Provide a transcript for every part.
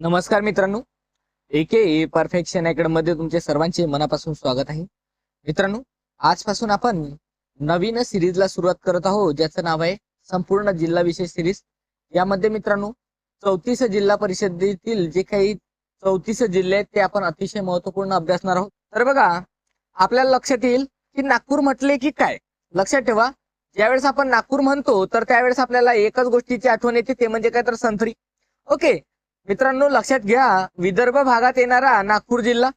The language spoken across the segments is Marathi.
नमस्कार मित्रांनो. एके ए परफेक्शन अकॅडमी मध्ये तुमचे सर्वांचे मनापासून स्वागत आहे. मित्रांनो आजपासून आपण नवीन सिरीजला सुरुवात करत आहोत ज्याचं नाव आहे संपूर्ण जिल्हा विशेष सिरीज यामध्ये मित्रांनो चौतीस जिल्हा परिषदेतील जे काही चौतीस जिल्हे आहेत ते आपण अतिशय महत्त्वपूर्ण अभ्यासणार आहोत. तर बघा आपल्याला लक्षात येईल की नागपूर म्हटले की काय? लक्षात ठेवा ज्यावेळेस आपण नागपूर म्हणतो तर त्यावेळेस आपल्याला एकच गोष्टीची आठवण येते ते म्हणजे काय तर संत्री. ओके मित्रांनो लक्षात घ्या विदर्भ भागात येणारा नागपूर जिल्हा.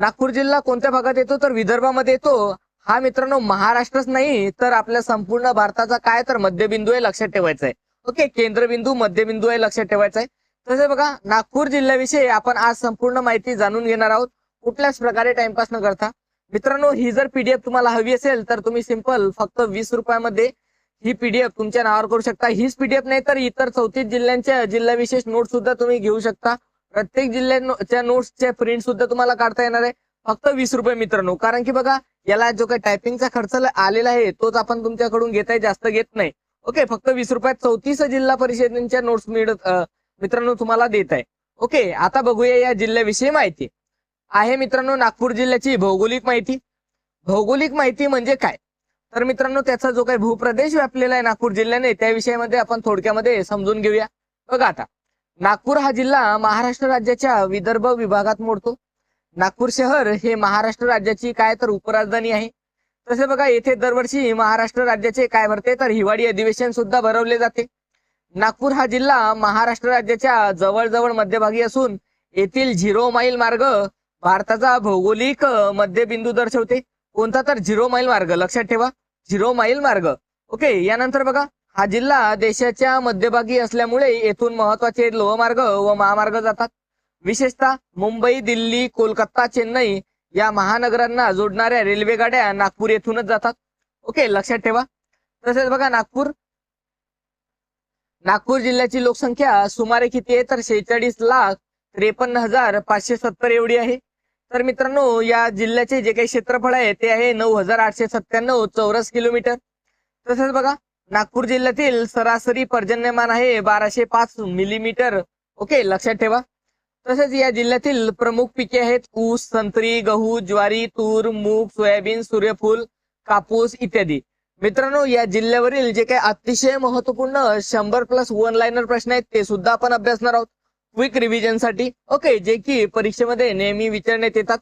नागपूर जिल्हा कोणत्या भागात येतो? तर विदर्भामध्ये येतो. हा मित्रांनो महाराष्ट्रच नाही तर आपल्या संपूर्ण भारताचा काय तर मध्यबिंदू आहे लक्षात ठेवायचा आहे ओके केंद्रबिंदू मध्यबिंदू आहे लक्षात ठेवायचा आहे तसे बघा नागपूर जिल्ह्याविषयी आपण आज संपूर्ण माहिती जाणून घेणार आहोत. कुठल्याच प्रकारे टाइमपास न करता. मित्रांनो ही जर पीडीएफ तुम्हाला हवी असेल तर तुम्ही सिंपल फक्त वीस रुपयामध्ये ही पीडीएफ तुमच्या नावावर करू शकता. हीच पीडीएफ नाही तर इतर चौतीस जिल्ह्यांच्या जिल्हा विशेष नोट सुद्धा तुम्ही घेऊ शकता. प्रत्येक जिल्ह्याच्या नोट्सचे प्रिंट सुद्धा तुम्हाला काढता येणार आहे. फक्त वीस रुपये मित्रांनो. कारण की बघा याला जो काही टायपिंगचा खर्च आलेला आहे तोच आपण तुमच्याकडून घेताय जास्त घेत नाही. ओके फक्त वीस रुपयात चौतीस जिल्हा परिषदेच्या नोट्स मिळत मित्रांनो तुम्हाला देत आहे. ओके आता बघूया या जिल्ह्याविषयी माहिती. आहे मित्रांनो नागपूर जिल्ह्याची भौगोलिक माहिती. भौगोलिक माहिती म्हणजे काय? तर मित्रांनो त्याचा जो काही भूप्रदेश व्यापलेला आहे नागपूर जिल्ह्याने त्याविषयामध्ये आपण थोडक्यामध्ये समजून घेऊया. बघा आता नागपूर हा जिल्हा महाराष्ट्र राज्याच्या विदर्भ विभागात मोडतो. नागपूर शहर हे महाराष्ट्र राज्याची काय तर उपराजधानी आहे. तसे बघा येथे दरवर्षी महाराष्ट्र राज्याचे काय भरते तर हिवाळी अधिवेशन सुद्धा भरवले जाते. नागपूर हा जिल्हा महाराष्ट्र राज्याच्या जवळजवळ मध्यभागी असून येथील झिरो माईल मार्ग भारताचा भौगोलिक मध्यबिंदू दर्शवते. कोणता तर झिरो माईल मार्ग लक्षात ठेवा. झिरो माईल मार्ग. ओके यानंतर बघा हा जिल्हा देशाच्या मध्यभागी असल्यामुळे येथून महत्त्वाचे लोहमार्ग व महामार्ग जातात. विशेषतः मुंबई दिल्ली कोलकाता चेन्नई या महानगरांना जोडणाऱ्या रेल्वे गाड्या नागपूर येथूनच जातात. ओके लक्षात ठेवा. तसेच बघा नागपूर. नागपूर जिल्ह्याची लोकसंख्या सुमारे किती आहे? तर शेहेचाळीस लाख त्रेपन्न हजार पाचशे सत्तर एवढी आहे. तर मित्रांनो या जिल्ह्याचे जे काही क्षेत्रफळ आहे ते आहे नऊ हजार आठशे सत्त्याण्णव चौरस किलोमीटर. तसेच बघा नागपूर जिल्ह्यातील सरासरी पर्जन्यमान आहे बाराशे पाच मिलीमीटर. ओके लक्षात ठेवा. तसेच या जिल्ह्यातील प्रमुख पिके आहेत ऊस संत्री गहू ज्वारी तूर मूग सोयाबीन सूर्यफूल कापूस इत्यादी. मित्रांनो या जिल्ह्यावरील जे काही अतिशय महत्त्वपूर्ण शंभर प्लस वन लाईनर प्रश्न आहेत ते सुद्धा आपण अभ्यासणार आहोत. क्विक रिव्हिजनसाठी ओके जे की परीक्षेमध्ये नेहमी विचारण्यात येतात.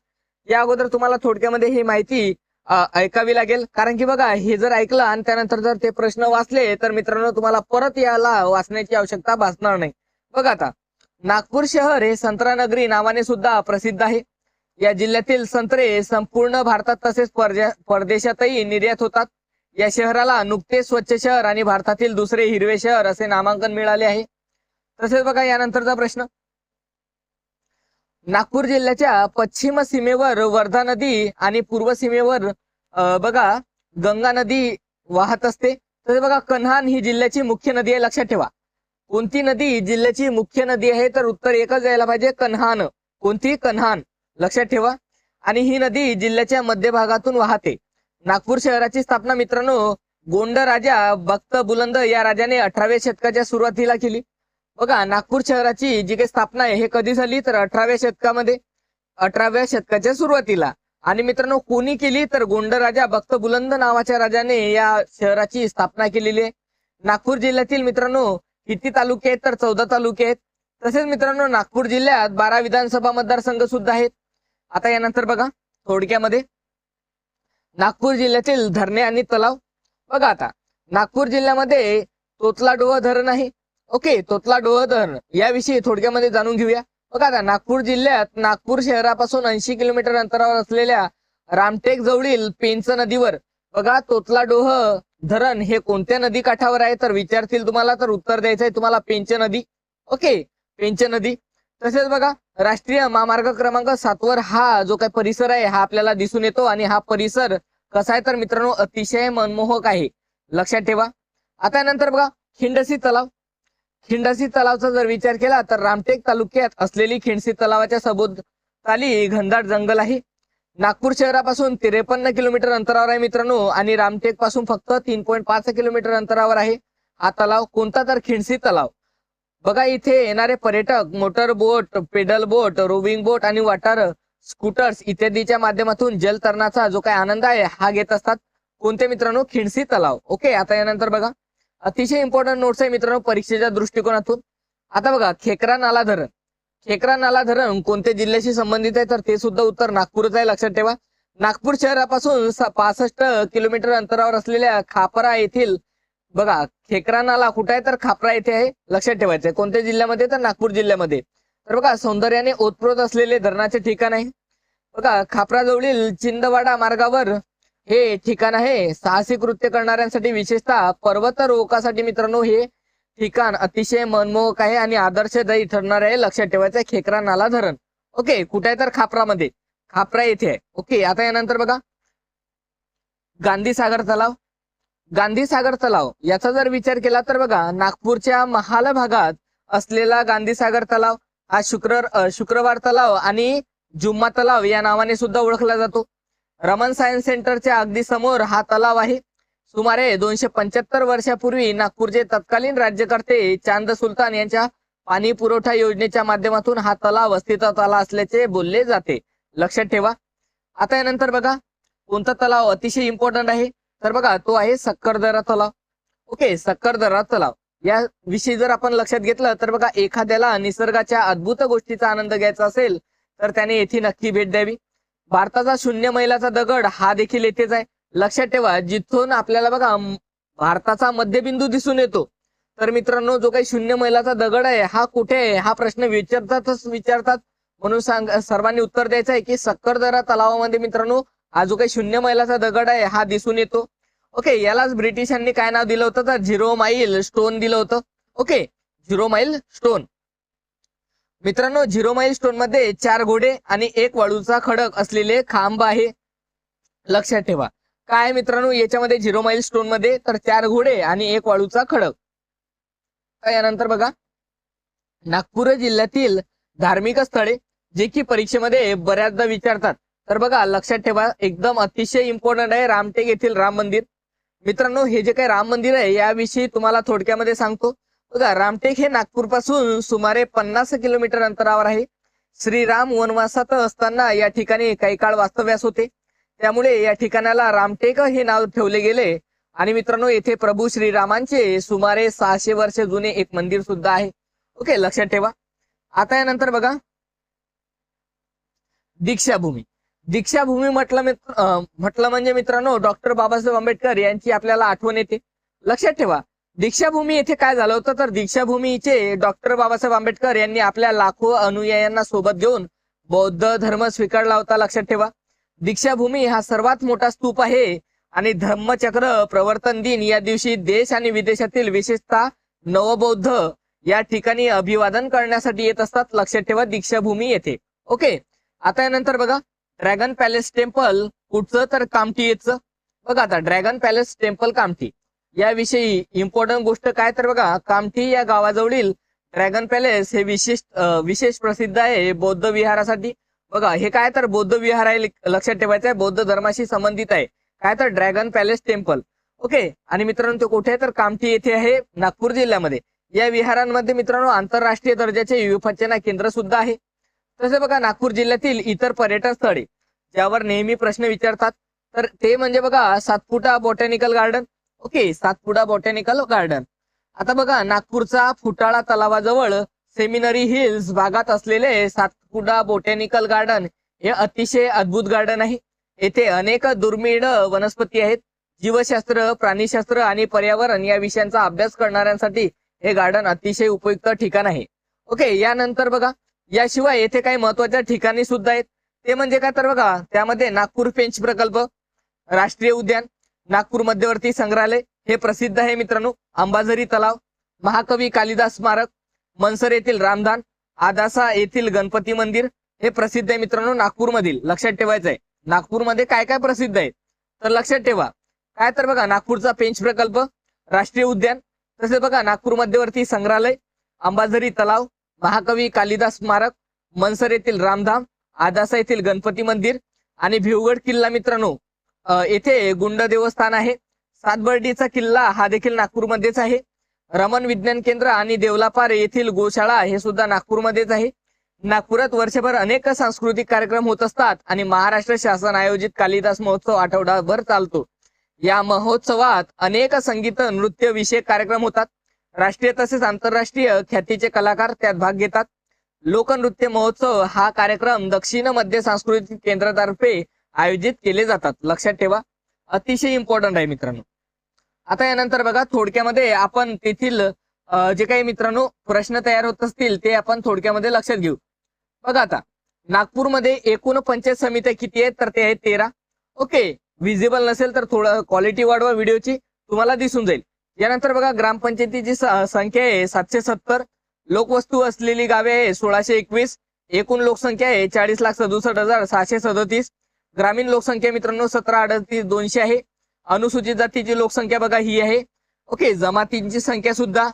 या अगोदर तुम्हाला थोडक्यामध्ये ही माहिती ऐकावी लागेल. कारण की बघा हे जर ऐकलं आणि त्यानंतर जर ते प्रश्न वाचले तर मित्रांनो तुम्हाला परत याला वाचण्याची आवश्यकता भासणार नाही. बघा आता नागपूर शहर हे संत्रानगरी नावाने सुद्धा प्रसिद्ध आहे. या जिल्ह्यातील संत्रे संपूर्ण भारतात तसेच परदेशातही निर्यात होतात. या शहराला नुकतेच स्वच्छ शहर आणि भारतातील दुसरे हिरवे शहर असे नामांकन मिळाले आहे. तसेच बघा यानंतरचा प्रश्न. नागपूर जिल्ह्याच्या पश्चिम सीमेवर वर्धा नदी आणि पूर्व सीमेवर बघा गंगा नदी वाहत असते. तसेच बघा कन्हान ही जिल्ह्याची मुख्य नदी आहे लक्षात ठेवा. कोणती नदी जिल्ह्याची मुख्य नदी आहे तर उत्तर एकच यायला पाहिजे कन्हान. कोणती? कन्हान. लक्षात ठेवा. आणि ही नदी जिल्ह्याच्या मध्यभागातून वाहते. नागपूर शहराची स्थापना मित्रांनो गोंड राजा भक्त बुलंद या राजाने अठराव्या शतकाच्या सुरुवातीला केली. बघा नागपूर शहराची जी काही स्थापना आहे हे कधी झाली? तर अठराव्या शतकामध्ये. अठराव्या शतकाच्या सुरुवातीला. आणि मित्रांनो कोणी केली? तर गोंड राजा भक्त बुलंद नावाच्या राजाने या शहराची स्थापना केलेली आहे. नागपूर जिल्ह्यातील मित्रांनो किती तालुके आहेत? तर चौदा तालुके आहेत. तसेच मित्रांनो नागपूर जिल्ह्यात बारा विधानसभा मतदारसंघ सुद्धा आहेत. आता यानंतर बघा थोडक्यामध्ये. नागपूर जिल्ह्यातील धरणे आणि तलाव. बघा आता नागपूर जिल्ह्यामध्ये तोतलाडोह धरण आहे. ओके तोतला डोहधरण याविषयी थोडक्यामध्ये जाणून घेऊया. बघा आता नागपूर जिल्ह्यात नागपूर शहरापासून ऐंशी किलोमीटर अंतरावर असलेल्या रामटेक जवळील पेंच नदीवर बघा तोतला डोह धरण हे कोणत्या नदी काठावर आहे? तर विचारतील तुम्हाला तर उत्तर द्यायचं आहे तुम्हाला पेंच नदी. ओके पेंच नदी. तसेच बघा राष्ट्रीय महामार्ग क्रमांक सातवर हा जो काही परिसर आहे हा आपल्याला दिसून येतो आणि हा परिसर कसा आहे? तर मित्रांनो अतिशय मनमोहक आहे. लक्षात ठेवा. आता नंतर बघा खिंडसी तलाव. खिंडसी तलावचा जर विचार केला तर रामटेक तालुक्यात असलेली खिंडसी तलावाच्या सभोवताली घनदाट जंगल आहे. नागपूर शहरापासून त्रेपन्न किलोमीटर अंतरावर आहे मित्रांनो आणि रामटेकपासून फक्त तीन पॉईंट पाच किलोमीटर अंतरावर आहे. हा तलाव कोणता तर खिंडसी तलाव? बघा इथे येणारे पर्यटक motor boat pedal boat rowing boat आणि वॉटर स्कूटर्स इत्यादीच्या माध्यमातून जलतरणाचा जो काही आनंद आहे हा घेत असतात कोणते मित्रांनो? खिंडसी तलाव. ओके आता यानंतर बघा. अतिशय इम्पॉर्टंट नोट्स आहे मित्रांनो परीक्षेच्या दृष्टिकोनातून. आता बघा खेकरा नाला धरण. खेकरा नाला धरण कोणत्या जिल्ह्याशी संबंधित आहे? तर ते सुद्धा उत्तर नागपूरच आहे लक्षात ठेवा. नागपूर शहरापासून पासष्ट किलोमीटर अंतरावर असलेल्या खापरा येथील बघा खेकरा नाला कुठे आहे? तर खापरा येथे आहे लक्षात ठेवायचं आहे. कोणत्या जिल्ह्यामध्ये? तर नागपूर जिल्ह्यामध्ये. तर बघा सौंदर्याने ओतप्रोत असलेले धरणाचे ठिकाण आहे. बघा खापराजवळील चिंदवाडा मार्गावर हे ठिकाण आहे. साहसी कृत्य करणाऱ्यांसाठी विशेषतः पर्वतारोहकासाठी मित्रांनो हे ठिकाण अतिशय मनमोहक आहे आणि आदर्शदायी ठरणार आहे. लक्षात ठेवायचं आहे खेकरा नाला धरण. ओके कुठे आहे तर खापरामध्ये. खापरा येथे आहे. ओके आता यानंतर बघा. गांधी सागर तलाव. गांधी सागर तलाव. याचा जर विचार केला तर बघा नागपूरच्या महाल भागात असलेला गांधी सागर तलाव हा शुक्र शुक्रवार तलाव आणि जुम्मा तलाव या नावाने सुद्धा ओळखला जातो. रमन सायन्स सेंटरच्या अगदी समोर हा तलाव आहे. सुमारे दोनशे पंच्याहत्तर वर्षापूर्वी नागपूरचे तत्कालीन राज्यकर्ते चांद सुलतान यांच्या पाणी पुरवठा योजनेच्या माध्यमातून हा तलाव अस्तित्वात आला असल्याचे बोलले जाते. लक्षात ठेवा. आता यानंतर बघा कोणता तलाव अतिशय इम्पॉर्टंट आहे? तर बघा तो आहे सक्करदरा तलाव. ओके सक्करदरा तलाव. या विषयी जर आपण लक्षात घेतलं तर बघा एखाद्याला निसर्गाच्या अद्भुत गोष्टीचा आनंद घ्यायचा असेल तर त्याने येथे नक्की भेट द्यावी. भारताचा शून्य मैलाचा दगड हा देखील येथेच आहे. लक्षात ठेवा जिथून आपल्याला बघा भारताचा मध्यबिंदू दिसून येतो. तर मित्रांनो जो काही शून्य मैलाचा दगड आहे हा कुठे आहे? हा प्रश्न विचारतातच विचारतात. म्हणून सांग सर्वांनी उत्तर द्यायचं आहे की सक्करदरा तलावामध्ये मित्रांनो हा जो काही शून्य मैलाचा दगड आहे हा दिसून येतो. ओके यालाच ब्रिटिशांनी काय नाव दिलं होतं? तर झिरो माईल स्टोन दिलं होतं. Okay zero milestone. मित्रांनो झिरो माईल स्टोनमध्ये चार घोडे आणि एक वाळूचा खडक असलेले खांब आहे. लक्षात ठेवा. काय मित्रांनो याच्यामध्ये झिरो माईल स्टोनमध्ये तर चार घोडे आणि एक वाळूचा खडक. यानंतर बघा. नागपूर जिल्ह्यातील धार्मिक स्थळे जे की परीक्षेमध्ये बऱ्याचदा विचारतात. तर बघा लक्षात ठेवा एकदम अतिशय इम्पॉर्टंट आहे रामटेक येथील राम मंदिर. मित्रांनो हे जे काही राम मंदिर आहे याविषयी तुम्हाला थोडक्यामध्ये सांगतो. बघा रामटेक हे नागपूरपासून सुमारे पन्नास किलोमीटर अंतरावर आहे. श्रीराम वनवासात असताना या ठिकाणी काही काळ वास्तव्यास होते. त्यामुळे या ठिकाणाला रामटेक हे नाव ठेवले गेले. आणि मित्रांनो येथे प्रभू श्रीरामांचे सुमारे सहाशे वर्ष जुने एक मंदिर सुद्धा आहे. ओके लक्षात ठेवा. आता यानंतर बघा. दीक्षाभूमी. दीक्षाभूमी म्हटलं मित्र- म्हटलं म्हणजे मित्रांनो डॉक्टर बाबासाहेब आंबेडकर यांची आपल्याला आठवण येते. लक्षात ठेवा. दीक्षाभूमी येथे काय झालं होतं? तर दीक्षाभूमीचे डॉक्टर बाबासाहेब आंबेडकर यांनी आपल्या लाखो अनुयायांना सोबत घेऊन बौद्ध धर्म स्वीकारला होता. लक्षात ठेवा. दीक्षाभूमी हा सर्वात मोठा स्तूप आहे आणि धम्मचक्र प्रवर्तन दिन या दिवशी देश आणि विदेशातील विशेषतः नवबौद्ध या ठिकाणी अभिवादन करण्यासाठी येत असतात. लक्षात ठेवा दीक्षाभूमी येथे. ओके. आता यानंतर बघा. ड्रॅगन पॅलेस टेम्पल कुठचं तर कामठी येतचं. बघा आता ड्रॅगन पॅलेस टेम्पल कामठी. याविषयी इम्पॉर्टंट गोष्ट काय तर बघा कामठी या गावाजवळील ड्रॅगन पॅलेस हे विशेष विशेष प्रसिद्ध आहे बौद्ध विहारासाठी. बघा हे काय तर बौद्ध विहार आहे लक्षात ठेवायचं आहे बौद्ध धर्माशी संबंधित आहे. काय तर ड्रॅगन पॅलेस टेम्पल ओके आणि मित्रांनो ते कुठे आहे? तर कामठी येथे आहे नागपूर जिल्ह्यामध्ये. या विहारांमध्ये मित्रांनो आंतरराष्ट्रीय दर्जाचे विपचना केंद्र सुद्धा आहे. तसे बघा नागपूर जिल्ह्यातील इतर पर्यटन स्थळे ज्यावर नेहमी प्रश्न विचारतात तर ते म्हणजे बघा Satpuda botanical garden okay Satpuda botanical garden आता बघा नागपूरचा फुटाळा तलावाजवळ सेमिनरी हिल्स भागात असलेले सातपुडा बॉटॅनिकल गार्डन हे अतिशय अद्भुत गार्डन आहे. येथे अनेक दुर्मिळ वनस्पती आहेत. जीवशास्त्र प्राणीशास्त्र आणि पर्यावरण या विषयांचा अभ्यास करणाऱ्यांसाठी हे गार्डन अतिशय उपयुक्त ठिकाण आहे. ओके यानंतर बघा याशिवाय येथे काही महत्त्वाच्या ठिकाणी सुद्धा आहेत. ते म्हणजे काय तर बघा त्यामध्ये नागपूर पेंच प्रकल्प राष्ट्रीय उद्यान नागपूर मध्यवर्ती संग्रहालय. हे प्रसिद्ध आहे मित्रांनो. अंबाझरी तलाव. महाकवी कालिदास स्मारक. मनसर येथील रामदान. आदासा येथील गणपती मंदिर. हे प्रसिद्ध आहे मित्रांनो नागपूरमधील. लक्षात ठेवायचं आहे. नागपूरमध्ये काय काय प्रसिद्ध आहे? तर लक्षात ठेवा. काय तर बघा नागपूरचा पेंच प्रकल्प राष्ट्रीय उद्यान. तसेच बघा नागपूर मध्यवर्ती संग्रहालय अंबाझरी तलाव महाकवी कालिदास स्मारक मनसर येथील रामधाम आदासा येथील गणपती मंदिर आणि भिवगड किल्ला मित्रांनो. येथे गुंड देवस्थान आहे. सातबर्डीचा किल्ला हा देखील नागपूरमध्येच आहे. रमण विज्ञान केंद्र आणि देवलापार येथील गोशाळा हे सुद्धा नागपूरमध्येच आहे. नागपुरात वर्षभर अनेक सांस्कृतिक कार्यक्रम होत असतात आणि महाराष्ट्र शासन आयोजित कालिदास महोत्सव आठवडाभर चालतो. या महोत्सवात अनेक संगीत नृत्य विषयक कार्यक्रम होतात. राष्ट्रीय तसेच आंतरराष्ट्रीय ख्यातीचे कलाकार त्यात भाग घेतात. लोकनृत्य महोत्सव हा कार्यक्रम दक्षिण मध्य सांस्कृतिक केंद्रातर्फे आयोजित केले जातात. लक्षात ठेवा. अतिशय इम्पॉर्टंट आहे मित्रांनो. आता यानंतर बघा थोडक्यामध्ये आपण तेथील जे काही मित्रांनो प्रश्न तयार होत असतील ते आपण थोडक्यामध्ये लक्षात घेऊ. बघा आता नागपूरमध्ये एकूण पंचायत समित्या किती आहेत? तर ते आहेत तेरा. ओके विजिबल नसेल तर थोडं क्वालिटी वाढवा व्हिडिओची. तुम्हाला दिसून जाईल. यानंतर बघा ग्रामपंचायतीची संख्या आहे सातशे सत्तर. लोकवस्तू असलेली गावे आहे सोळाशे एकवीस. एकूण लोकसंख्या आहे चाळीस लाख सदुसष्ट हजार सहाशे सदतीस. ग्रामीण लोकसंख्या मित्रांनो सतरा अडतीस दोनशे आहे. अनुसूचित जातीची लोकसंख्या बघा ही आहे. ओके जमातींची संख्या सुद्धा.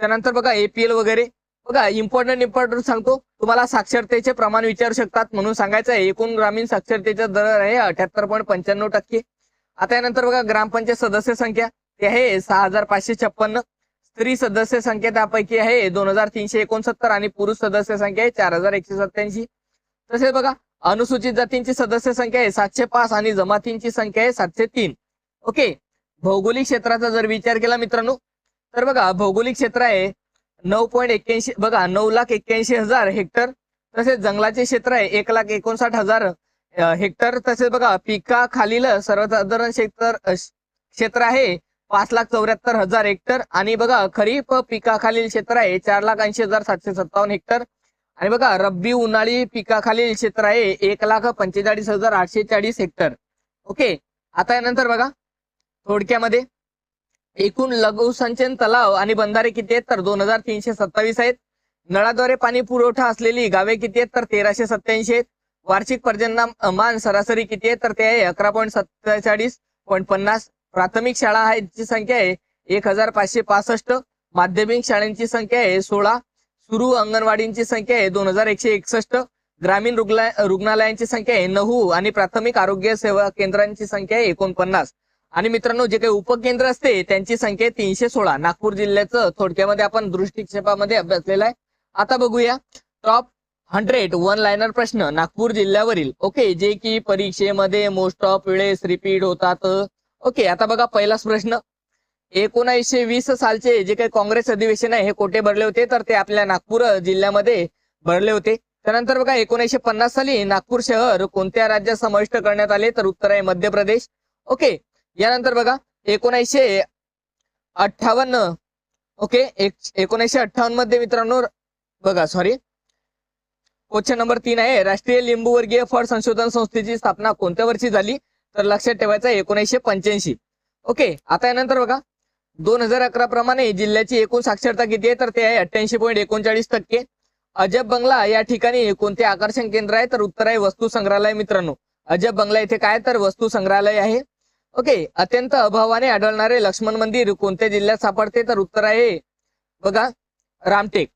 त्यानंतर बघा एपीएल वगैरे. बघा इम्पॉर्टंट इम्पॉर्टंट सांगतो. तुम्हाला साक्षरतेचे प्रमाण विचारू शकतात. म्हणून सांगायचं आहे एकूण ग्रामीण साक्षरतेचा दर आहे अठ्याहत्तर पॉईंट पंच्याण्णव टक्के. आता यानंतर बघा ग्रामपंचायत सदस्य संख्या. ते आहे सहा हजार पाचशे छप्पन्न. स्त्री सदस्य संख्या त्यापैकी आहे दोन हजार तीनशे एकोणसत्तर आणि पुरुष सदस्य संख्या आहे चार हजार एकशे सत्याऐंशी तसेच बघा अनुसूचित जातींची सदस्य संख्या आहे सातशे पाच आणि जमातींची संख्या आहे सातशे तीन. ओके. भौगोलिक क्षेत्राचा जर विचार केला मित्रांनो तर बघा भौगोलिक क्षेत्र आहे नऊ पॉईंट एक्क्याऐंशी बघा नऊ लाख एक्क्याऐंशी हजार हेक्टर तसेच जंगलाचे क्षेत्र आहे एक लाख एकोणसाठ हजार हेक्टर तसेच बघा पिका खालील सर्वसाधारण क्षेत्र क्षेत्र आहे पाच लाख चौऱ्याहत्तर हजार हेक्टर आणि बघा खरीप पिकाखालील क्षेत्र आहे चार लाख ऐंशी हजार सातशे सत्तावन्न हेक्टर आणि बघा रब्बी उन्हाळी पिकाखालील क्षेत्र आहे एक लाख पंचेचाळीस हजार आठशे चाळीस हेक्टर. ओके? आता यानंतर बघा थोडक्यामध्ये. एकूण लघुसंचन तलाव आणि बंधारे किती आहेत? तर दोन हजार तीनशे सत्तावीस आहेत. नळाद्वारे पाणी पुरवठा असलेली गावे किती आहेत? तर तेराशे सत्याऐंशी आहेत. वार्षिक पर्जन्यमान सरासरी किती आहे? तर ते आहे अकरा पॉईंट सत्तेचाळीस पॉईंट पन्नास. प्राथमिक शाळा आहे संख्या आहे एक हजार पाचशे पासष्ट. माध्यमिक शाळांची संख्या आहे सोळा सुरू अंगणवाडींची संख्या आहे दोन हजार एकशे एकसष्ट. ग्रामीण रुग्णालय रुग्णालयांची संख्या आहे नऊ आणि प्राथमिक आरोग्य सेवा केंद्रांची संख्या आहे एकोणपन्नास. आणि मित्रांनो जे काही उपकेंद्र असते त्यांची संख्या आहे तीनशे सोळा. नागपूर जिल्ह्याचं थोडक्यामध्ये आपण दृष्टिक्षेपामध्ये अभ्यासलेलं आहे. आता बघूया. टॉप हंड्रेड वन लायनर प्रश्न नागपूर जिल्ह्यावरील. ओके जे की परीक्षेमध्ये मोस्ट ऑफ वेळेस रिपीट होतात. ओके आता बघा पहिलाच प्रश्न. एकोणीसशे वीस सालचे जे काही काँग्रेस अधिवेशन आहे हे कोठे भरले होते? तर ते आपल्या नागपूर जिल्ह्यामध्ये भरले होते. त्यानंतर बघा एकोणीसशे पन्नास साली नागपूर शहर कोणत्या राज्यात समाविष्ट करण्यात आले? तर उत्तर आहे मध्य प्रदेश. ओके यानंतर बघा एकोणीसशे अठ्ठावन्न ओके एकोणीसशे अठ्ठावन्नमध्ये मित्रांनो बघा सॉरी क्वेश्चन नंबर तीन आहे राष्ट्रीय लिंबूवर्गीय फळ संशोधन संस्थेची स्थापना कोणत्या वर्षी झाली? तर लक्षात ठेवायचं आहे एकोणीसशे पंच्याऐंशी. ओके आता यानंतर बघा दोन हजार अकरा प्रमाणे जिल्ह्याची एकूण साक्षरता किती आहे? तर ते आहे अठ्ठ्याऐंशी पॉईंट एकोणचाळीस टक्के. अजब बंगला या ठिकाणी कोणते आकर्षण केंद्र आहे? तर उत्तर आहे वस्तू संग्रहालय मित्रांनो. अजब बंगला इथे काय? तर वस्तू संग्रहालय आहे. ओके अत्यंत अभावाने आढळणारे लक्ष्मण मंदिर कोणत्या जिल्ह्यात सापडते? तर उत्तर आहे बघा रामटेक.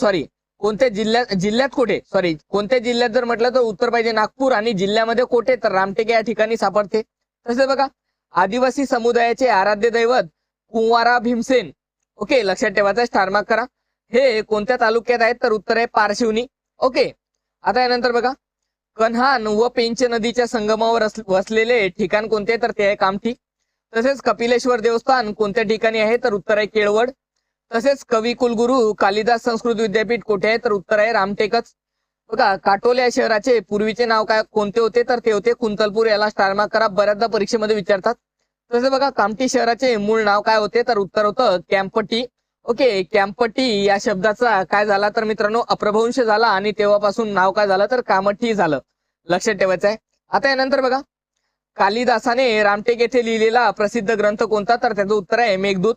सॉरी कोणत्या जिल्ह्यात जिल्ह्यात कोठे? सॉरी कोणत्या जिल्ह्यात जर म्हटलं तर उत्तर पाहिजे नागपूर आणि जिल्ह्यामध्ये कोठे? तर रामटेक या ठिकाणी सापडते. तसे बघा आदिवासी समुदायाचे आराध्य दैवत कुंवारा भीमसेन. ओके लक्षात ठेवायचं स्टार मार्क करा. हे कोणत्या तालुक्यात आहेत? तर उत्तर आहे पारशिवनी. ओके आता यानंतर बघा. कन्हान व पेंच नदीच्या संगमावर वसलेले ठिकाण कोणते? तर ते आहे कामठी. तसेच कपिलेश्वर देवस्थान कोणत्या ठिकाणी आहे? तर उत्तर आहे केळवड. तसेच कवी कुलगुरू कालिदास संस्कृत विद्यापीठ कुठे आहे? तर उत्तर आहे रामटेकच. बघा काटोल या शहराचे पूर्वीचे नाव काय कोणते होते? तर ते होते कुंतलपूर याला स्टार मार्क करा. बऱ्याचदा परीक्षेमध्ये विचारतात. तसे बघा कामठी शहराचे मूळ नाव काय होते? तर उत्तर होतं कॅम्पटी. ओके कॅम्पटी या शब्दाचा काय झाला? तर मित्रांनो अप्रभवंश झाला आणि तेव्हापासून नाव काय झालं? तर कामठी झालं. लक्षात ठेवायचं आहे. आता यानंतर बघा. कालिदासाने रामटेक येथे लिहिलेला प्रसिद्ध ग्रंथ कोणता? तर त्याचं उत्तर आहे मेघदूत.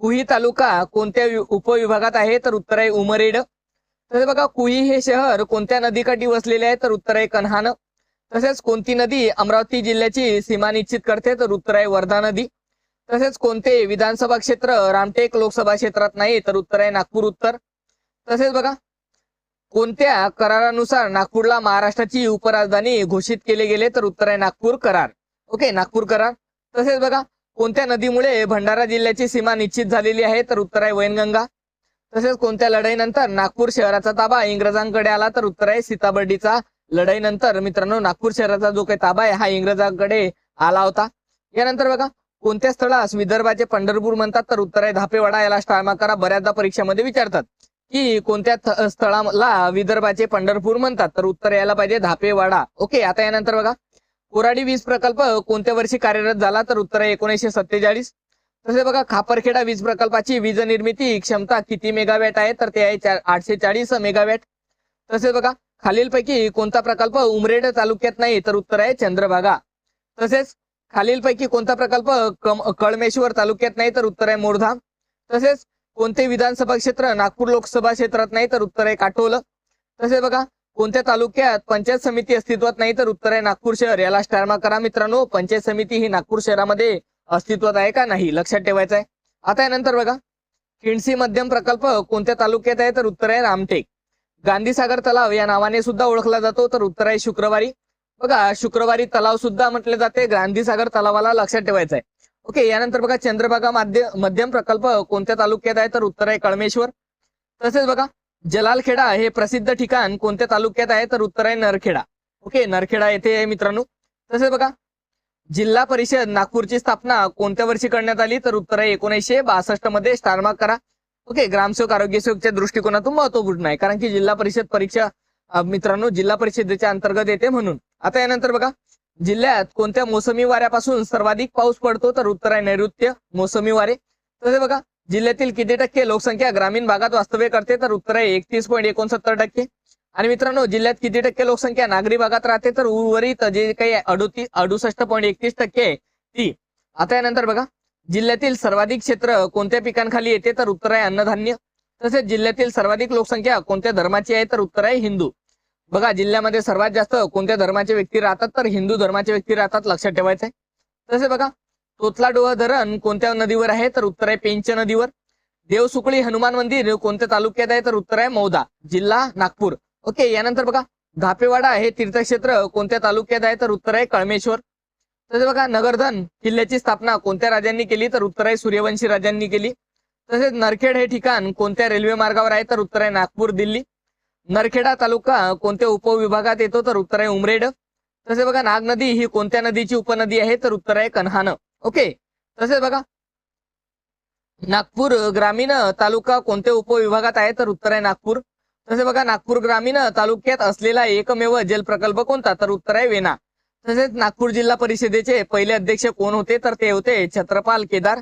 कुही तालुका कोणत्या उपविभागात आहे? तर उत्तर आहे उमरेड. तसेच बघा कुई हे शहर कोणत्या नदीकाठी वसलेले आहे तर उत्तर आहे कन्हान. तसेच कोणती नदी अमरावती जिल्ह्याची सीमा निश्चित करते तर उत्तर आहे वर्धा नदी. तसेच कोणते विधानसभा क्षेत्र रामटेक लोकसभा क्षेत्रात नाही तर उत्तर आहे नागपूर उत्तर. तसेच बघा कोणत्या करारानुसार नागपूरला महाराष्ट्राची उपराजधानी घोषित केले गेले तर उत्तर आहे नागपूर करार. ओके नागपूर करार. तसेच बघा कोणत्या नदीमुळे भंडारा जिल्ह्याची सीमा निश्चित झालेली आहे तर उत्तर आहे वैनगंगा. तसेच कोणत्या लढाईनंतर नागपूर शहराचा ताबा इंग्रजांकडे आला तर उत्तर आहे सीताबर्डीचा. लढाईनंतर मित्रांनो नागपूर शहराचा जो काही ताबा आहे हा इंग्रजांकडे आला होता. यानंतर बघा कोणत्या स्थळास विदर्भाचे पंढरपूर म्हणतात तर उत्तर आहे धापेवाडा. याला टाळमा करा बऱ्याचदा परीक्षेमध्ये विचारतात की कोणत्या स्थळाला विदर्भाचे पंढरपूर म्हणतात तर उत्तर यायला पाहिजे धापेवाडा. ओके आता यानंतर बघा कोराडी वीज प्रकल्प कोणत्या वर्षी कार्यरत झाला तर उत्तर आहे एकोणीसशे सत्तेचाळीस. तसे बघा खापरखेडा वीज प्रकल्पाची वीज निर्मिती क्षमता किती मेगावॅट आहे? तर ते आहे आठशे चाळीस मेगावॅट तसेच बघा खालीलपैकी कोणता प्रकल्प उमरेड तालुक्यात नाही तर उत्तर आहे चंद्रभागा. तसेच खालीलपैकी कोणता प्रकल्प कम- कळमेश्वर तालुक्यात नाही तर उत्तर आहे मोरधाम तसेच कोणते विधानसभा क्षेत्र नागपूर लोकसभा क्षेत्रात नाही तर उत्तर आहे काटोल. तसेच बघा कोणत्या तालुक्यात पंचायत समिती अस्तित्वात नाही तर उत्तर आहे नागपूर शहर. याला स्टार्मा करा मित्रांनो पंचायत समिती ही नागपूर शहरामध्ये अस्तित्वात आहे का नाही लक्षात ठेवायचं आहे. आता यानंतर बघा. खिंडसी मध्यम प्रकल्प कोणत्या तालुक्यात आहे तर उत्तर आहे रामटेक. गांधीसागर तलाव या नावाने सुद्धा ओळखला जातो तर उत्तर आहे शुक्रवारी. बघा शुक्रवारी तलाव सुद्धा म्हटले जाते गांधीसागर तलावाला लक्षात ठेवायचं आहे. ओके यानंतर बघा चंद्रभागा माध्य मध्यम प्रकल्प कोणत्या तालुक्यात आहे तर उत्तर आहे कळमेश्वर. तसेच बघा जलालखेडा हे प्रसिद्ध ठिकाण कोणत्या तालुक्यात आहे तर उत्तर आहे नरखेडा. ओके नरखेडा येथे आहे मित्रांनो. तसेच बघा जिल्हा परिषद नागपूरची स्थापना कोणत्या वर्षी करण्यात आली? तर उत्तर आहे एकोणीसशे बासष्टमध्ये स्टारमार्क करा. ओके ग्रामसेवक आरोग्य सेवकच्या दृष्टिकोनातून महत्त्वपूर्ण आहे. कारण की जिल्हा परिषद परीक्षा मित्रांनो जिल्हा परिषदेच्या अंतर्गत येते म्हणून. आता यानंतर बघा जिल्ह्यात कोणत्या मोसमी वाऱ्यापासून सर्वाधिक पाऊस पडतो? तर उत्तर आहे नैऋत्य मोसमी वारे. तसे बघा जिल्ह्यातील किती टक्के लोकसंख्या ग्रामीण भागात वास्तव्य करते? तर उत्तर आहे एकतीस पॉईंट एकोणसत्तर टक्के. आणि मित्रांनो जिल्ह्यात किती टक्के लोकसंख्या नागरी भागात राहते तर उर्वरित जे काही अडुतीस अडुसष्ट पॉईंट एकतीस टक्के आहे ती. आता यानंतर बघा जिल्ह्यातील सर्वाधिक क्षेत्र कोणत्या पिकांखाली येते तर उत्तर आहे अन्नधान्य. तसेच जिल्ह्यातील सर्वाधिक लोकसंख्या कोणत्या धर्माची आहे तर उत्तर आहे हिंदू. बघा जिल्ह्यामध्ये सर्वात जास्त कोणत्या धर्माचे व्यक्ती राहतात तर हिंदू धर्माचे व्यक्ती राहतात लक्षात ठेवायचं आहे तसे बघा तोतलाडोह धरण कोणत्या नदीवर आहे तर उत्तर आहे पेंच नदीवर. देवसुकळी हनुमान मंदिर कोणत्या तालुक्यात आहे तर उत्तर आहे मौदा जिल्हा नागपूर. ओके यानंतर बघा धापेवाडा हे तीर्थक्षेत्र कोणत्या तालुक्यात आहे तर उत्तर आहे कळमेश्वर. तसेच बघा नगरधन किल्ल्याची स्थापना कोणत्या राजांनी केली तर उत्तर आहे सूर्यवंशी राजांनी केली. तसेच नरखेड हे ठिकाण कोणत्या रेल्वे मार्गावर आहे तर उत्तर आहे नागपूर दिल्ली. नरखेडा तालुका कोणत्या उपविभागात येतो तर उत्तर आहे उमरेड. तसेच बघा नाग नदी ही कोणत्या नदीची उपनदी आहे तर उत्तर आहे कन्हान. ओके तसेच बघा नागपूर ग्रामीण तालुका कोणत्या उपविभागात आहे तर उत्तर आहे नागपूर. तसे बघा नागपूर ग्रामीण तालुक्यात असलेला एकमेव जल प्रकल्प कोणता? तर उत्तर आहे वेना. तसेच नागपूर जिल्हा परिषदेचे पहिले अध्यक्ष कोण होते? तर ते होते छत्रपाल केदार.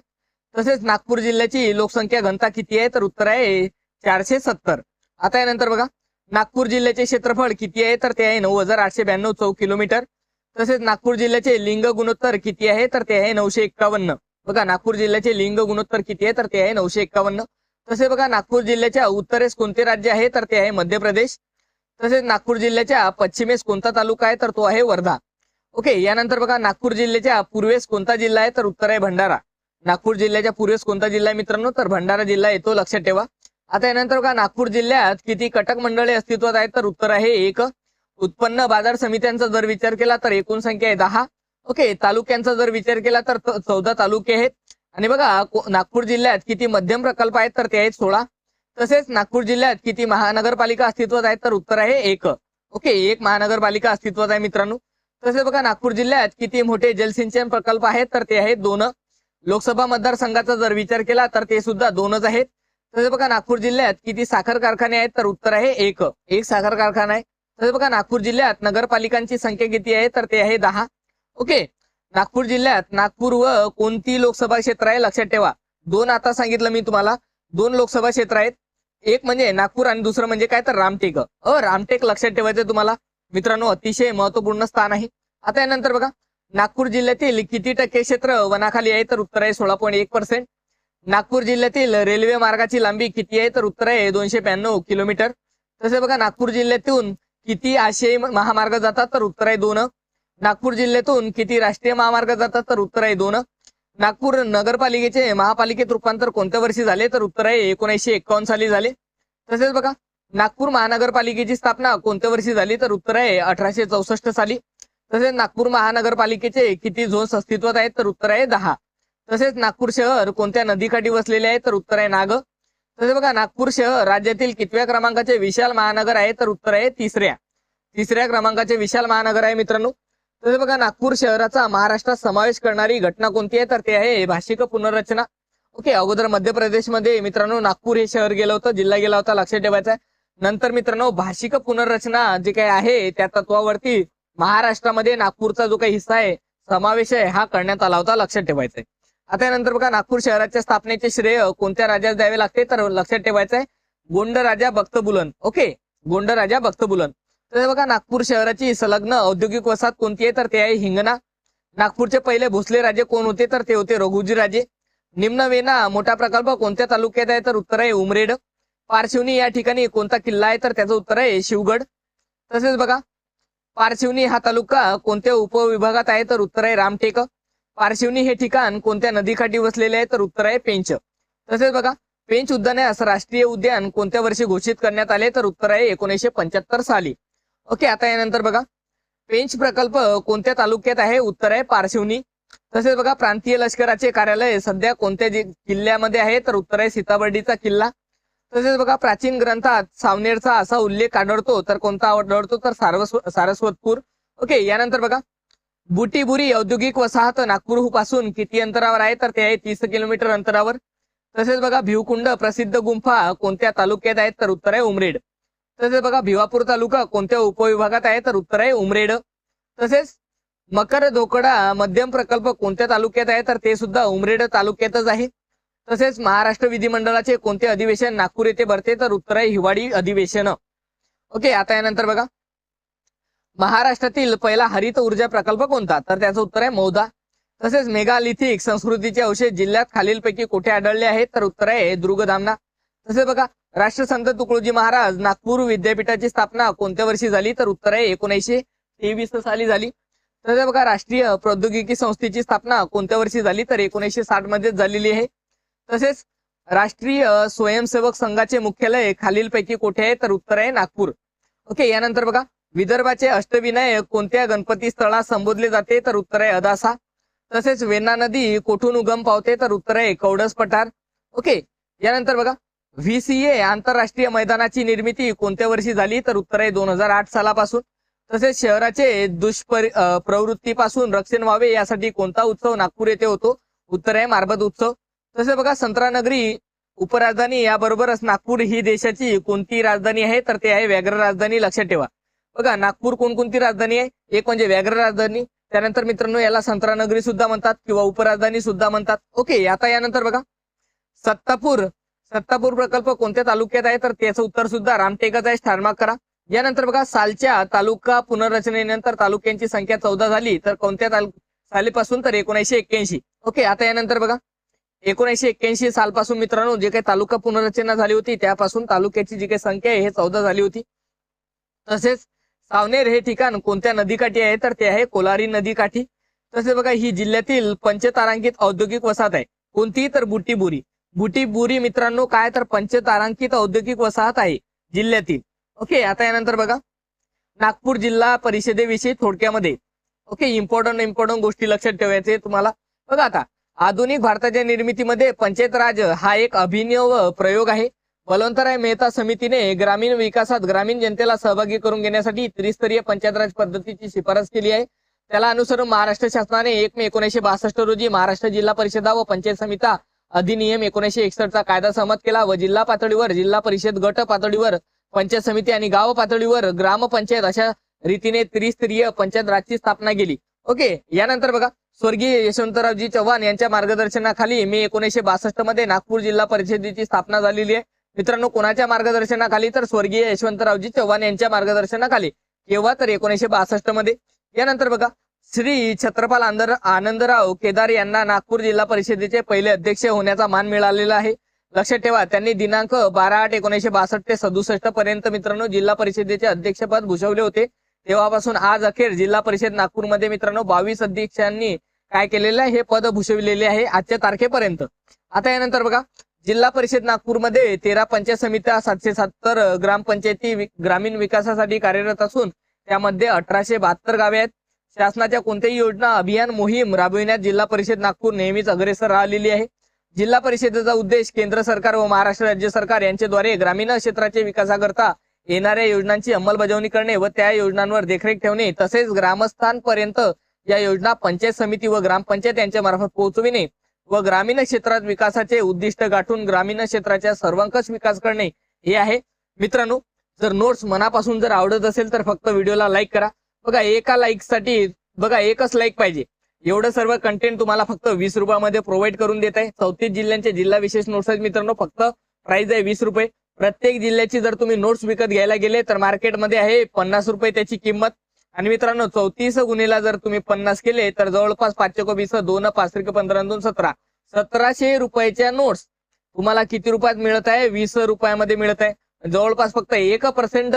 तसेच नागपूर जिल्ह्याची लोकसंख्या घनता किती आहे? तर उत्तर आहे चारशे सत्तर. आता यानंतर बघा नागपूर जिल्ह्याचे क्षेत्रफळ किती आहे? तर ते आहे नऊ हजार आठशे ब्याण्णव चौ किलोमीटर. तसेच नागपूर जिल्ह्याचे लिंग गुणोत्तर किती आहे? तर ते आहे नऊशे एक्कावन्न. बघा नागपूर जिल्ह्याचे लिंग गुणोत्तर किती आहे? तर ते आहे नऊशे एक्कावन्न. तसे बघा नागपूर जिल्ह्याच्या उत्तरेस कोणते राज्य आहे? तर ते आहे मध्य प्रदेश तसेच नागपूर जिल्ह्याच्या पश्चिमेस कोणता तालुका आहे? तर तो आहे वर्धा. ओके यानंतर बघा नागपूर जिल्ह्याच्या पूर्वेस कोणता जिल्हा आहे? तर उत्तर आहे भंडारा. नागपूर जिल्ह्याच्या पूर्वेस कोणता जिल्हा आहे मित्रांनो? तर भंडारा जिल्हा येतो लक्षात ठेवा. आता यानंतर बघा नागपूर जिल्ह्यात किती कटक मंडळे अस्तित्वात आहेत? तर उत्तर आहे एक. उत्पन्न बाजार समित्यांचा जर विचार केला तर एकूण संख्या आहे दहा. ओके तालुक्यांचा जर विचार केला तर चौदा तालुके आहेत. आणि बघा नागपूर जिल्ह्यात किती मध्यम प्रकल्प आहेत तर ते आहेत सोळा. तसेच नागपूर जिल्ह्यात किती महानगरपालिका अस्तित्वात आहेत तर उत्तर आहे एक. ओके एक महानगरपालिका अस्तित्वात आहे मित्रांनो. तसेच बघा नागपूर जिल्ह्यात किती मोठे जलसिंचन प्रकल्प आहेत तर ते आहेत दोन. लोकसभा मतदारसंघाचा जर विचार केला तर ते सुद्धा दोनच आहेत. तसेच बघा नागपूर जिल्ह्यात किती साखर कारखाने आहेत तर उत्तर आहे एक. एक साखर कारखाना आहे. तसेच बघा नागपूर जिल्ह्यात नगरपालिकांची संख्या किती आहे तर ते आहे दहा. ओके नागपूर जिल्ह्यात नागपूर व कोणती लोकसभा क्षेत्र आहे? लक्षात ठेवा. दोन आता सांगितलं मी तुम्हाला. दोन लोकसभा क्षेत्र आहेत. एक म्हणजे नागपूर आणि दुसरं म्हणजे काय? तर रामटेक. अ रामटेक लक्षात ठेवायचं तुम्हाला. मित्रांनो अतिशय महत्त्वपूर्ण स्थान आहे. आता यानंतर बघा. नागपूर जिल्ह्यातील किती टक्के क्षेत्र वनाखाली आहे? तर उत्तर आहे सोळा पॉईंट एक पर्सेंट. नागपूर जिल्ह्यातील रेल्वे मार्गाची लांबी किती आहे? तर उत्तर आहे दोनशे ब्याण्णव किलोमीटर. तसे बघा नागपूर जिल्ह्यातून किती आशय महामार्ग जातात? तर उत्तर आहे दोन. नागपूर जिल्ह्यातून किती राष्ट्रीय महामार्ग जातात तर उत्तर आहे दोन. नागपूर नगरपालिकेचे महापालिकेत रूपांतर कोणत्या वर्षी झाले? तर उत्तर आहे एकोणीसशे एकावन्न साली झाले. तसेच बघा नागपूर महानगरपालिकेची स्थापना कोणत्या वर्षी झाली? तर उत्तर आहे अठराशे चौसष्ट साली. तसेच नागपूर महानगरपालिकेचे किती झोन्स अस्तित्वात आहेत? तर उत्तर आहे दहा. तसेच नागपूर शहर कोणत्या नदीकाठी वसलेले आहे? तर उत्तर आहे नाग. तसेच बघा नागपूर शहर राज्यातील कितव्या क्रमांकाचे विशाल महानगर आहे? तर उत्तर आहे तिसऱ्या. तिसऱ्या क्रमांकाचे विशाल महानगर आहे मित्रांनो. तर बघा नागपूर शहराचा महाराष्ट्रात समावेश करणारी घटना कोणती आहे? तर ते आहे भाषिक पुनर्रचना. ओके अगोदर मध्य प्रदेशमध्ये मित्रांनो नागपूर हे शहर गेलं होतं जिल्हा गेला होता लक्षात ठेवायचं आहे. नंतर मित्रांनो भाषिक पुनर्रचना जे काही आहे त्या तत्वावरती महाराष्ट्रामध्ये नागपूरचा जो काही हिस्सा आहे समावेश आहे हा करण्यात आला होता लक्षात ठेवायचा आहे. आता यानंतर बघा नागपूर शहराच्या स्थापनेचे श्रेय कोणत्या राजास द्यावे लागते? तर लक्षात ठेवायचं आहे गोंड राजा बख्तबुलन ओके गोंड राजा बख्तबुलन तर बघा नागपूर शहराची संलग्न औद्योगिक वसाहत कोणती आहे? तर ते आहे हिंगणा. नागपूरचे पहिले भोसले राजे कोण होते? तर ते होते रघुजी राजे. निम्नवेना मोठा प्रकल्प कोणत्या तालुक्यात आहे? तर उत्तर आहे उमरेड. पारशिवनी या ठिकाणी कोणता किल्ला आहे? तर त्याचं उत्तर आहे शिवगड. तसेच बघा पारशिवनी हा तालुका कोणत्या उपविभागात आहे? तर उत्तर आहे रामटेक. पारशिवनी हे ठिकाण कोणत्या नदीकाठी वसलेले आहे? तर उत्तर आहे पेंच. तसेच बघा पेंच उद्यानास राष्ट्रीय उद्यान कोणत्या वर्षी घोषित करण्यात आले? तर उत्तर आहे एकोणीसशे पंच्याहत्तर साली. ओके आता यानंतर बघा. पेंच प्रकल्प कोणत्या तालुक्यात आहे? उत्तर आहे पारशिवनी. तसेच बघा प्रांतीय लष्कराचे कार्यालय सध्या कोणत्या किल्ल्यामध्ये आहे? तर उत्तर आहे सीताबर्डीचा किल्ला. तसेच बघा प्राचीन ग्रंथात सावनेरचा असा उल्लेख आढळतो. तर कोणता आढळतो? तर सारस्व सारस्वतपूर. ओके यानंतर बघा. बुटीबुरी औद्योगिक वसाहत नागपूरपासून किती अंतरावर आहे? तर ते आहे तीस किलोमीटर अंतरावर. तसेच बघा भिवकुंड प्रसिद्ध गुंफा कोणत्या तालुक्यात आहेत? तर उत्तर आहे उमरेड. तसेच बघा भिवापूर तालुका कोणत्या उपविभागात आहे? तर उत्तर आहे उमरेड. तसेच मकर धोकडा मध्यम प्रकल्प कोणत्या तालुक्यात आहे? तर ते सुद्धा उमरेड तालुक्यातच आहे. तसेच महाराष्ट्र विधिमंडळाचे कोणते अधिवेशन नागपूर येथे भरते? तर उत्तर आहे हिवाळी अधिवेशन. ओके आता यानंतर बघा. महाराष्ट्रातील पहिला हरित ऊर्जा प्रकल्प कोणता? तर त्याचं उत्तर आहे मौदा. तसेच मेगालिथिक संस्कृतीचे अवशेष जिल्ह्यात खालीलपैकी कुठे आढळले आहेत? तर उत्तर आहे दुर्गधामना तसेच बघा राष्ट्रसंत तुकडोजी महाराज नागपूर विद्यापीठाची स्थापना कोणत्या वर्षी झाली? तर उत्तर आहे एकोणीसशे तेवीस साली झाली. तर बघा राष्ट्रीय प्रौद्योगिकी संस्थेची स्थापना कोणत्या वर्षी झाली? तर एकोणीसशे साठ मध्येच झालेली आहे. तसेच राष्ट्रीय स्वयंसेवक संघाचे मुख्यालय खालीलपैकी कुठे आहे? तर उत्तर आहे नागपूर. ओके यानंतर बघा विदर्भाचे अष्टविनायक कोणत्या गणपती स्थळात संबोधले जाते? तर उत्तर आहे अदासा. तसेच वेणा नदी कोठून उगम पावते? तर उत्तर आहे कवडस पठार. ओके यानंतर बघा व्हीसीए आंतरराष्ट्रीय मैदानाची निर्मिती कोणत्या वर्षी झाली तर उत्तर आहे दोन हजार आठ सालापासून. तसेच शहराचे दुष्परि प्रवृत्तीपासून रक्षण व्हावे यासाठी कोणता उत्सव नागपूर येथे होतो? उत्तर आहे मारबत उत्सव. तसे बघा संत्रानगरी उपराजधानी याबरोबरच नागपूर ही देशाची कोणती राजधानी आहे? तर ते आहे व्याघ्र राजधानी लक्षात ठेवा. बघा नागपूर कोणकोणती राजधानी आहे? एक म्हणजे व्याघ्र राजधानी त्यानंतर मित्रांनो याला संत्रानगरी सुद्धा म्हणतात किंवा उपराजधानी सुद्धा म्हणतात. ओके आता यानंतर बघा. सत्तापूर सत्तापूर प्रकल्प कोणत्या तालुक्यात आहे? तर त्याचं उत्तर सुद्धा रामटेकच आहे. स्टारमार्क करा. यानंतर बघा सालच्या तालुका पुनर्रचनेनंतर तालुक्यांची संख्या चौदा झाली तर कोणत्या सालीपासून तर एकोणीसशे एक्क्याऐंशी. ओके आता यानंतर बघा. एकोणीसशे एक्क्याऐंशी सालपासून मित्रांनो जे काही तालुका पुनर्रचना झाली होती त्यापासून तालुक्याची जी काही संख्या आहे हे चौदा झाली होती. तसेच सावनेर हे ठिकाण कोणत्या नदीकाठी आहे? तर ते आहे कोलारी नदीकाठी. तसेच बघा ही जिल्ह्यातील पंचतारांकित औद्योगिक वसाहत आहे. कोणती तर बुटीबुरी बुटीबुरी मित्रांनो काय तर पंचतारांकित औद्योगिक वसाहत आहे जिल्ह्यातील. ओके आता यानंतर बघा. नागपूर जिल्हा परिषदेविषयी थोडक्यामध्ये. ओके इम्पॉर्टंट इम्पॉर्टंट गोष्टी लक्षात ठेवायचे तुम्हाला. बघा आता आधुनिक भारताच्या निर्मितीमध्ये पंचायत राज हा एक अभिनव प्रयोग आहे. बलवंतराय मेहता समितीने ग्रामीण विकासात ग्रामीण जनतेला सहभागी करून घेण्यासाठी त्रिस्तरीय पंचायत राज पद्धतीची शिफारस केली आहे. त्याला अनुसरून महाराष्ट्र शासनाने एक मे एकोणीसशे बासष्ट रोजी महाराष्ट्र जिल्हा परिषदा व पंचायत समिता अधिनियम एकोणीसशे एकसष्टचा कायदा सहमत केला. व जिल्हा पातळीवर जिल्हा परिषद गट पातळीवर पंचायत समिती आणि गाव पातळीवर ग्रामपंचायत अशा रीतीने त्रिस्तरीय पंचायत राजची स्थापना केली. ओके यानंतर बघा स्वर्गीय यशवंतरावजी चव्हाण यांच्या मार्गदर्शनाखाली मे एकोणीसशे बासष्टमध्ये नागपूर जिल्हा परिषदेची स्थापना झालेली आहे. मित्रांनो कोणाच्या मार्गदर्शनाखाली? तर स्वर्गीय यशवंतरावजी चव्हाण यांच्या मार्गदर्शनाखाली. केव्हा? तर एकोणीसशे बासष्टमध्ये. यानंतर बघा श्री छत्रपाल आंदर आनंदराव केदार यांना नागपूर जिल्हा परिषदेचे पहिले अध्यक्ष होण्याचा मान मिळालेला आहे. लक्षात ठेवा त्यांनी दिनांक बारा आठ एकोणीशे बासष्ट ते सदुसष्ट पर्यंत मित्रांनो जिल्हा परिषदेचे अध्यक्षपद भूषवले होते. तेव्हापासून आज अखेर जिल्हा परिषद नागपूरमध्ये मित्रांनो बावीस अध्यक्षांनी काय केलेलं आहे हे पद भूषविलेले आहे आजच्या तारखेपर्यंत. आता यानंतर बघा जिल्हा परिषद नागपूरमध्ये तेरा पंचायत समित्या सातशे सत्तर ग्रामपंचायती ग्रामीण विकासासाठी कार्यरत असून त्यामध्ये अठराशे बहात्तर गावे आहेत. शासनाच्या कोणत्याही योजना अभियान मोहीम राबविण्यात जिल्हा परिषद नागपूर नेहमीच अग्रेसर राहिलेली आहे. जिल्हा परिषदेचा उद्देश केंद्र सरकार व महाराष्ट्र राज्य सरकार यांच्याद्वारे ग्रामीण क्षेत्राच्या विकासाकरता येणाऱ्या योजनांची अंमलबजावणी करणे व त्या योजनांवर देखरेख ठेवणे तसेच ग्रामस्थांपर्यंत या योजना पंचायत समिती व ग्रामपंचायत यांच्या मार्फत पोहोचविणे व ग्रामीण क्षेत्रात विकासाचे उद्दिष्ट गाठून ग्रामीण क्षेत्राच्या सर्वंकष विकास करणे हे आहे. मित्रांनो जर नोट्स मनापासून जर आवडत असेल तर फक्त व्हिडिओला लाईक करा. बघा एका लाईकसाठी बघा एकच लाईक पाहिजे. एवढं सर्व कंटेंट तुम्हाला फक्त वीस रुपयामध्ये प्रोव्हाइड करून देत आहे. चौतीस जिल्ह्यांचे जिल्हा विशेष नोट्स आहेत मित्रांनो. फक्त प्राइस आहे वीस रुपये. प्रत्येक जिल्ह्याची जर तुम्ही नोट्स विकत घ्यायला गेले तर मार्केटमध्ये आहे पन्नास रुपये त्याची किंमत. आणि मित्रांनो चौतीस गुन्हेला जर तुम्ही पन्नास केले तर जवळपास पाचशे को वीस दोन पाच त्रिक पंधरा दोन सतरा. सतराशे रुपयाच्या नोट्स तुम्हाला किती रुपयात मिळत आहे? वीस रुपयामध्ये मिळत आहे. जवळपास फक्त एक पर्सेंट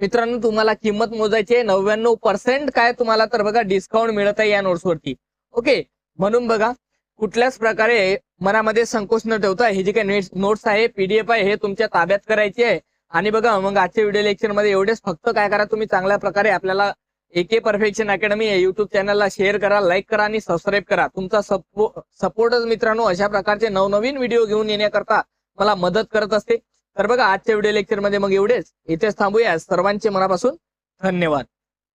मित्रांनो तुम्हाला किंमत मोजायची आहे. नव्याण्णव पर्सेंट काय तुम्हाला तर बघा डिस्काउंट मिळत आहे या नोट्सवरती ओके म्हणून बघा कुठल्याच प्रकारे मनामध्ये संकोच न ठेवता हे जे काही नोट्स आहे पीडीएफ आहे हे तुमच्या ताब्यात करायचे आहे. आणि बघा मग आजच्या व्हिडिओ लेक्चरमध्ये एवढेच. फक्त काय करा तुम्ही चांगल्या प्रकारे आपल्याला एके परफेक्शन अकॅडमी या युट्यूब चॅनलला शेअर करा लाईक करा आणि सबस्क्राईब करा. तुमचा सपोर्टच मित्रांनो अशा प्रकारचे नवनवीन व्हिडिओ घेऊन येण्याकरता मला मदत करत असते. तर बघा आजच्या व्हिडिओ लेक्चरमध्ये मग एवढेच. इथेच थांबूया. सर्वांचे मनापासून धन्यवाद.